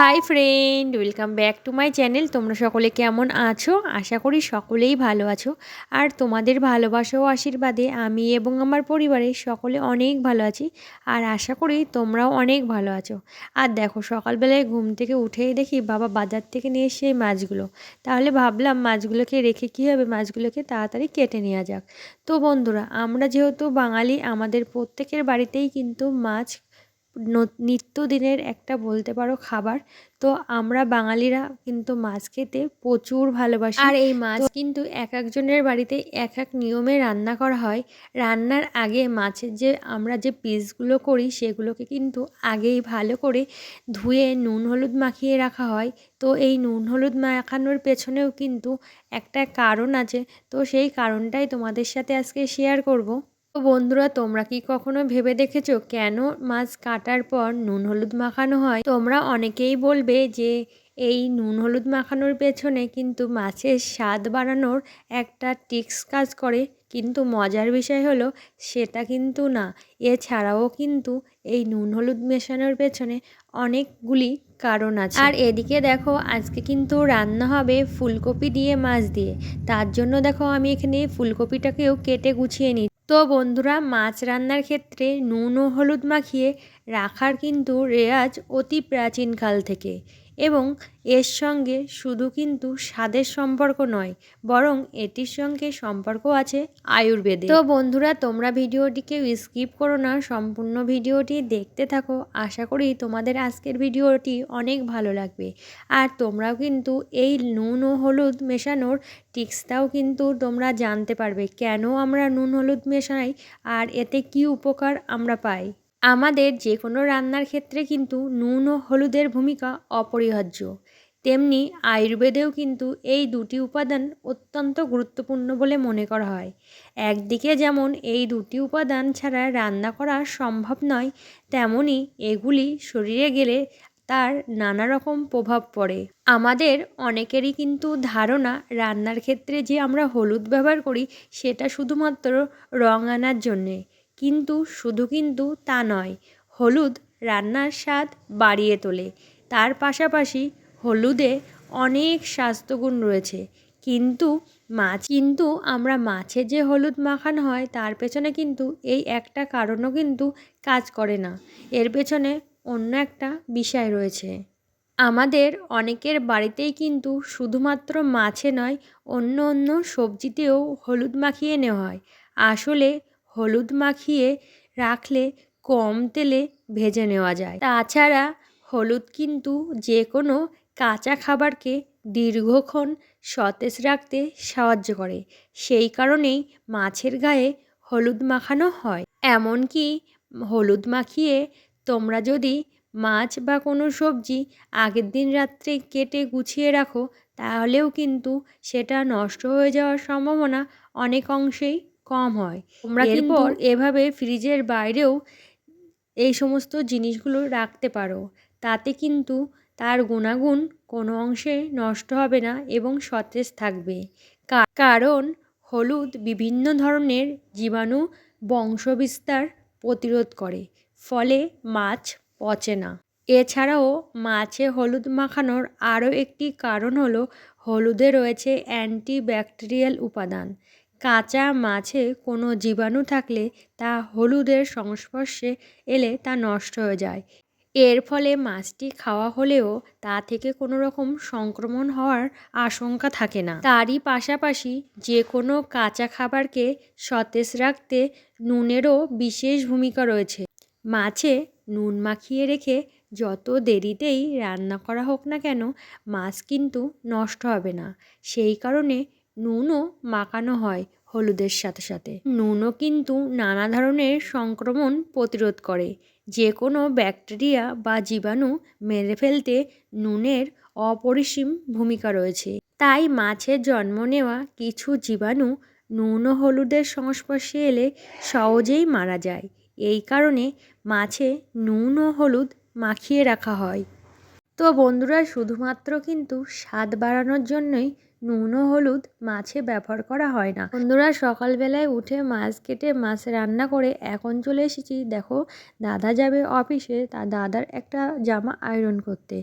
Hi friend, welcome back to my channel. তোমরা সকলে কেমন আছো? আশা করি সকলেই ভালো আছো। আর তোমাদের ভালোবাসা ও আশীর্বাদে আমি এবং আমার পরিবারের সকলে অনেক ভালো আছি। আর আশা করি তোমরাও অনেক ভালো আছো। আর দেখো, সকালবেলায় ঘুম থেকে উঠেই দেখি বাবা বাজার থেকে নিয়ে এসে মাছগুলো। তাহলে ভাবলাম মাছগুলোকে রেখে কী হবে? মাছগুলোকে তাড়াতাড়ি কেটে নেওয়া যাক। তো বন্ধুরা, আমরা যেহেতু বাঙালি, আমাদের প্রত্যেকের বাড়িতেই কিন্তু মাছ নিত্যদিনের একটা বলতে পারো খাবার। তো আমরা বাঙালিরা কিন্তু মাছ খেতে প্রচুর ভালোবাসি। আর এই মাছ কিন্তু এক একজনের বাড়িতে এক এক নিয়মে রান্না করা হয়। রান্নার আগে মাছের যে আমরা যে পিসগুলো করি সেগুলোকে কিন্তু আগেই ভালো করে ধুয়ে নুন হলুদ মাখিয়ে রাখা হয়। তো এই নুন হলুদ মাখানোর পেছনেও কিন্তু একটা কারণ আছে। তো সেই কারণটাই তোমাদের সাথে আজকে শেয়ার করব। তো বন্ধুরা, তোমরা কি কখনো ভেবে দেখেছ কেন মাছ কাটার পর নুন হলুদ মাখানো হয়? তোমরা অনেকেই বলবে যে এই নুন হলুদ মাখানোর পেছনে কিন্তু মাছের স্বাদ বাড়ানোর একটা টিক্স কাজ করে। কিন্তু মজার বিষয় হলো সেটা কিন্তু না। এছাড়াও কিন্তু এই নুন হলুদ মেশানোর পেছনে অনেকগুলি কারণ আছে। আর এদিকে দেখো, আজকে কিন্তু রান্না হবে ফুলকপি দিয়ে মাছ দিয়ে। তার জন্য দেখো আমি এখানে ফুলকপিটাকেও কেটে গুছিয়ে নিই তো বন্ধুরা, মাছ রান্নার ক্ষেত্রে নুন ও হলুদ মাখিয়ে রাখার কিন্তু রেওয়াজ অতি প্রাচীনকাল থেকে। এবং এর সঙ্গে শুধু কিন্তু স্বাদের সম্পর্ক নয়, বরং এটির সঙ্গে সম্পর্ক আছে আয়ুর্বেদে। তো বন্ধুরা, তোমরা ভিডিওটিকে স্কিপ করো না, সম্পূর্ণ ভিডিওটি দেখতে থাকো। আশা করি তোমাদের আজকের ভিডিওটি অনেক ভালো লাগবে। আর তোমরাও কিন্তু এই নুন ও হলুদ মেশানোর টিক্সটাও কিন্তু তোমরা জানতে পারবে কেন আমরা নুন হলুদ মেশাই আর এতে কি উপকার আমরা পাই। আমাদের যে কোনো রান্নার ক্ষেত্রে কিন্তু নুন ও হলুদের ভূমিকা অপরিহার্য। তেমনি আয়ুর্বেদেও কিন্তু এই দুটি উপাদান অত্যন্ত গুরুত্বপূর্ণ বলে মনে করা হয়। একদিকে যেমন এই দুটি উপাদান ছাড়া রান্না করা সম্ভব নয়, তেমনি এগুলি শরীরে গেলে তার নানা রকম প্রভাব পড়ে। আমাদের অনেকেরই কিন্তু ধারণা, রান্নার ক্ষেত্রে যে আমরা হলুদ ব্যবহার করি, সেটা শুধুমাত্র রং আনার জন্যে। কিন্তু শুধু কিন্তু তা নয়, হলুদ রান্নার স্বাদ বাড়িয়ে তোলে। তার পাশাপাশি হলুদে অনেক স্বাস্থ্যগুণ রয়েছে। কিন্তু মাছ, কিন্তু আমরা মাছে যে হলুদ মাখানো হয়, তার পেছনে কিন্তু এই একটা কারণও কিন্তু কাজ করে না। এর পেছনে অন্য একটা বিষয় রয়েছে। আমাদের অনেকের বাড়িতেই কিন্তু শুধুমাত্র মাছে নয়, অন্য অন্য সবজিতেও হলুদ মাখিয়ে নেওয়া হয়। আসলে হলুদ মাখিয়ে রাখলে কম তেলে ভেজে নেওয়া যায়। তাছাড়া হলুদ কিন্তু যে কোনো কাঁচা খাবারকে দীর্ঘক্ষণ সতেজ রাখতে সাহায্য করে। সেই কারণেই মাছের গায়ে হলুদ মাখানো হয়। এমনকি হলুদ মাখিয়ে তোমরা যদি মাছ বা কোনো সবজি আগের দিন রাত্রে কেটে গুছিয়ে রাখো, তাহলেও কিন্তু সেটা নষ্ট হয়ে যাওয়ার সম্ভাবনা অনেক অংশেই কম হয়। তোমরা কিন্তু এভাবে ফ্রিজের বাইরেও এই সমস্ত জিনিসগুলো রাখতে পারো। তাতে কিন্তু তার গুণাগুণ কোনো অংশে নষ্ট হবে না এবং সতেজ থাকবে। কারণ হলুদ বিভিন্ন ধরনের জীবাণু বংশবিস্তার প্রতিরোধ করে ফলে মাছ পচে না। এছাড়াও মাছে হলুদ মাখানোর আরও একটি কারণ হলো হলুদে রয়েছে অ্যান্টিব্যাকটেরিয়াল উপাদান। কাঁচা মাছে কোনো জীবাণু থাকলে তা হলুদের সংস্পর্শে এলে তা নষ্ট হয়ে যায়। এর ফলে মাছটি খাওয়া হলেও তা থেকে কোনো রকম সংক্রমণ হওয়ার আশঙ্কা থাকে না। তারই পাশাপাশি যে কোনো কাঁচা খাবারকে সতেজ রাখতে নুনেরও বিশেষ ভূমিকা রয়েছে। মাছে নুন মাখিয়ে রেখে যত দেরিতেই রান্না করা হোক না কেন, মাছ কিন্তু নষ্ট হবে না। সেই কারণে নুনও মাখানো হয় হলুদের সাথে সাথে। নুনও কিন্তু নানা ধরনের সংক্রমণ প্রতিরোধ করে। যে কোনো ব্যাকটেরিয়া বা জীবাণু মেরে ফেলতে নুনের অপরিসীম ভূমিকা রয়েছে। তাই মাছের জন্ম নেওয়া কিছু জীবাণু নুন ও হলুদের সংস্পর্শে এলে সহজেই মারা যায়। এই কারণে মাছে নুন ও হলুদ মাখিয়ে রাখা হয়। তো বন্ধুরা, শুধুমাত্র কিন্তু স্বাদ বাড়ানোর জন্যই নুন ও হলুদ মাছে ব্যবহার করা হয় না। বন্ধুরা, সকালবেলায় উঠে মাছ কেটে মাছ রান্না করে এখন চলে এসেছি। দেখো, দাদা যাবে অফিসে তা দাদার একটা জামা আয়রন করতে।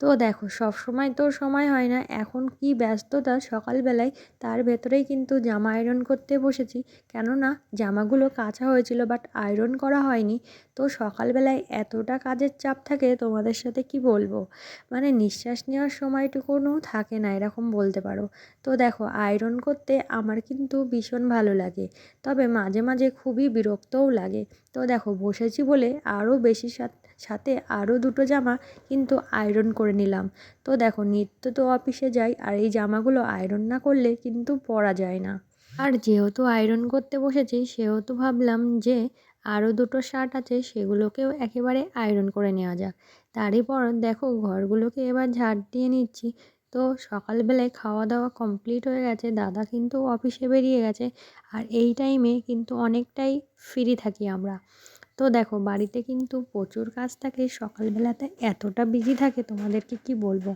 তো দেখো সব সময় তো সময় হয় না। এখন কি ব্যস্ততা, সকালবেলায় তার ভেতরেই কিন্তু জামা আয়রন করতে বসেছি। কেননা, জামাগুলো কাঁচা হয়েছিল বাট আয়রন করা হয়নি। তো সকালবেলায় এতটা কাজের চাপ থাকে, তোমাদের সাথে কি বলব? মানে নিঃশ্বাস নেওয়ার সময়টুকুনও থাকে না, এরকম বলতে পারো। তো দেখো আয়রন করতে আমার কিন্তু ভীষণ ভালো লাগে। তবে মাঝে মাঝে খুবই বিরক্তও লাগে। তো দেখো, বসেছি বলে আরও বেশি সাথে আরও দুটো জামা কিন্তু আয়রন করে নিলাম। তো দেখো, নিত্য তো অফিসে যাই, আর এই জামাগুলো আয়রন না করলে কিন্তু পরা যায় না। আর যেহেতু আয়রন করতে বসেছি, সেহেতু ভাবলাম যে আরও দুটো শার্ট আছে, সেগুলোকেও একেবারে আয়রন করে নেওয়া যাক। তারই পর দেখো, ঘরগুলোকে এবার ঝাড় দিয়ে নিচ্ছি। তো সকালবেলায় খাওয়া দাওয়া কমপ্লিট হয়ে গেছে, দাদা কিন্তু অফিসে বেরিয়ে গেছে। আর এই টাইমে কিন্তু অনেকটাই ফ্রি থাকি আমরা। তো দেখো, বাড়িতে কিন্তু প্রচুর কাজ থাকে, সকালবেলাতে এতটা বিজি থাকে, তোমাদেরকে কি বলব?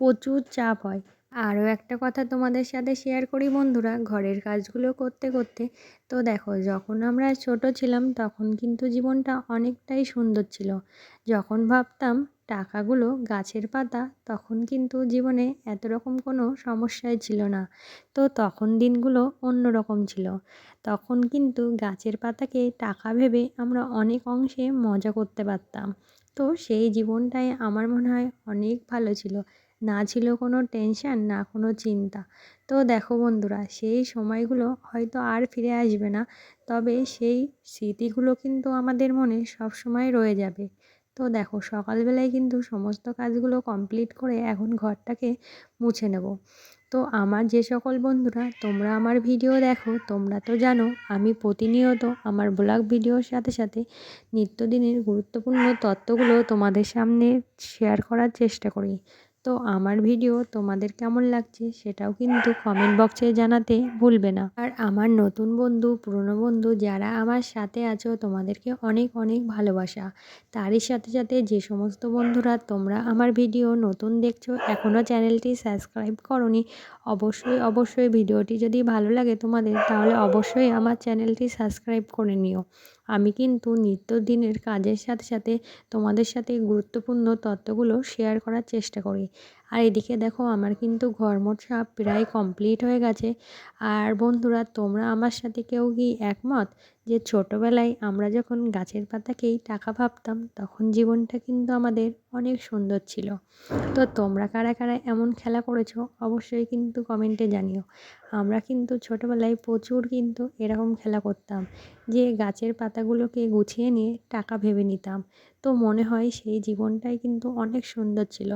প্রচুর চাপ হয়। আরও একটা কথা তোমাদের সাথে শেয়ার করি বন্ধুরা, ঘরের কাজগুলো করতে করতে। তো দেখো, যখন আমরা ছোট ছিলাম, তখন কিন্তু জীবনটা অনেকটাই সুন্দর ছিল। যখন ভাবতাম টাকাগুলো গাছের পাতা তখন কিন্তু জীবনে এত রকম কোনো সমস্যাই ছিল না। তো তখন দিনগুলো অন্য রকম ছিল। তখন কিন্তু গাছের পাতাকে টাকা ভেবে আমরা অনেক অংশে মজা করতে পারতাম। তো সেই জীবনটাই আমার মনে হয় অনেক ভালো ছিল। না ছিল কোনো টেনশান, না কোনো চিন্তা। তো দেখো বন্ধুরা, সেই সময়গুলো হয়তো আর ফিরে আসবে না। তবে সেই স্মৃতিগুলো কিন্তু আমাদের মনে সব সময় রয়ে যাবে। তো দেখো সকালবেলায় কিন্তু সমস্ত কাজগুলো কমপ্লিট করে এখন ঘরটাকে মুছে নেব। তো আমার যে সকল বন্ধুরা, তোমরা আমার ভিডিও দেখো, তোমরা তো জানো আমি প্রতিনিয়ত আমার ব্লগ ভিডিওর সাথে সাথে নিত্যদিনের গুরুত্বপূর্ণ তথ্যগুলো তোমাদের সামনে শেয়ার করার চেষ্টা করি। তো আমার ভিডিও তোমাদের কেমন লাগছে সেটাও কিন্তু কমেন্ট বক্সে জানাতে ভুলবে না। আর আমার নতুন বন্ধু, পুরনো বন্ধু যারা আমার সাথে আছো তোমাদেরকে অনেক অনেক ভালোবাসা। তারই সাথে সাথে যে সমস্ত বন্ধুরা তোমরা আমার ভিডিও নতুন দেখছ এখনও চ্যানেলটি সাবস্ক্রাইব করনি অবশ্যই অবশ্যই ভিডিওটি যদি ভালো লাগে তোমাদের, তাহলে অবশ্যই আমার চ্যানেলটি সাবস্ক্রাইব করে নিও। আমি কিন্তু নিত্যদিনের কাজের সাথে সাথে তোমাদের সাথে গুরুত্বপূর্ণ তথ্যগুলো শেয়ার করার চেষ্টা করি। আর এদিকে দেখো আমার কিন্তু ঘর মোছা প্রায় কমপ্লিট হয়ে গেছে। আর বন্ধুরা, তোমরা আমার সাথে কেউ কি একমত যে ছোটোবেলায় আমরা যখন গাছের পাতাকেই টাকা ভাবতাম, তখন জীবনটা কিন্তু আমাদের অনেক সুন্দর ছিল। তো তোমরা কারা কারা এমন খেলা করেছ অবশ্যই কিন্তু কমেন্টে জানিও। আমরা কিন্তু ছোটোবেলায় প্রচুর কিন্তু এরকম খেলা করতাম যে গাছের পাতাগুলোকে গুছিয়ে নিয়ে টাকা ভেবে নিতাম। তো মনে হয় সেই জীবনটাই কিন্তু অনেক সুন্দর ছিল।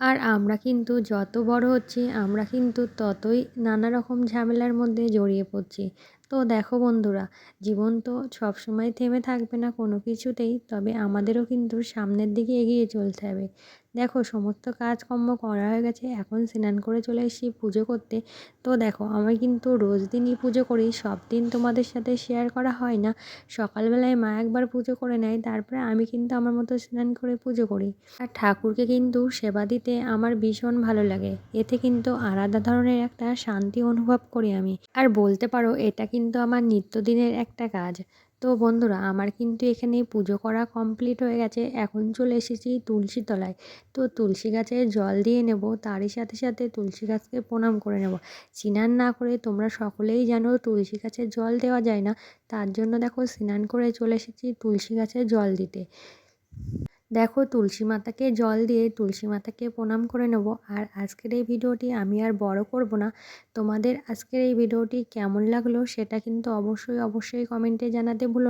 আর আমরা কিন্তু যত বড় হচ্ছি, আমরা কিন্তু ততই নানা রকম ঝামেলার মধ্যে জড়িয়ে পড়ছি। তো দেখো বন্ধুরা, জীবন তো সবসময় থেমে থাকবে না কোনো কিছুতেই, তবে আমাদেরও কিন্তু সামনের দিকে এগিয়ে চলতে হবে। দেখো সমস্ত কাজকর্ম করা হয়ে গেছে, এখন স্নান করে চলে এসেছি পুজো করতে। তো দেখো আমি কিন্তু রোজ দিনই পুজো করি, সব দিন তোমাদের সাথে শেয়ার করা হয় না। সকালবেলায় মা একবার পুজো করে নেয়, তারপরে আমি কিন্তু আমার মতো স্নান করে পুজো করি। আর ঠাকুরকে কিন্তু সেবা দিতে আমার ভীষণ ভালো লাগে। এতে কিন্তু আলাদা ধরনের একটা শান্তি অনুভব করি আমি। আর বলতে পারো এটা কিন্তু আমার নিত্যদিনের একটা কাজ। তো বন্ধুরা, আমার কিন্তু এখানে পুজো করা কমপ্লিট হয়ে গেছে। এখন চলে এসেছি তুলসী তলায়। তো তুলসী গাছে জল দিয়ে নেব, তারই সাথে সাথে তুলসী গাছকে প্রণাম করে নেব। স্নান না করে তোমরা সকলেই জানো তুলসী গাছে জল দেওয়া যায় না। তার জন্য দেখো স্নান করে চলে এসেছি তুলসী গাছে জল দিতে। দেখো তুলসী মাতাকে জল দিয়ে তুলসী মাতাকে প্রণাম করে নেব। আর আজকের এই ভিডিওটি আমি আর বড় করব না। তোমাদের আজকের এই ভিডিওটি কেমন লাগল সেটা কিন্তু অবশ্যই অবশ্যই কমেন্টে জানাতে ভুলো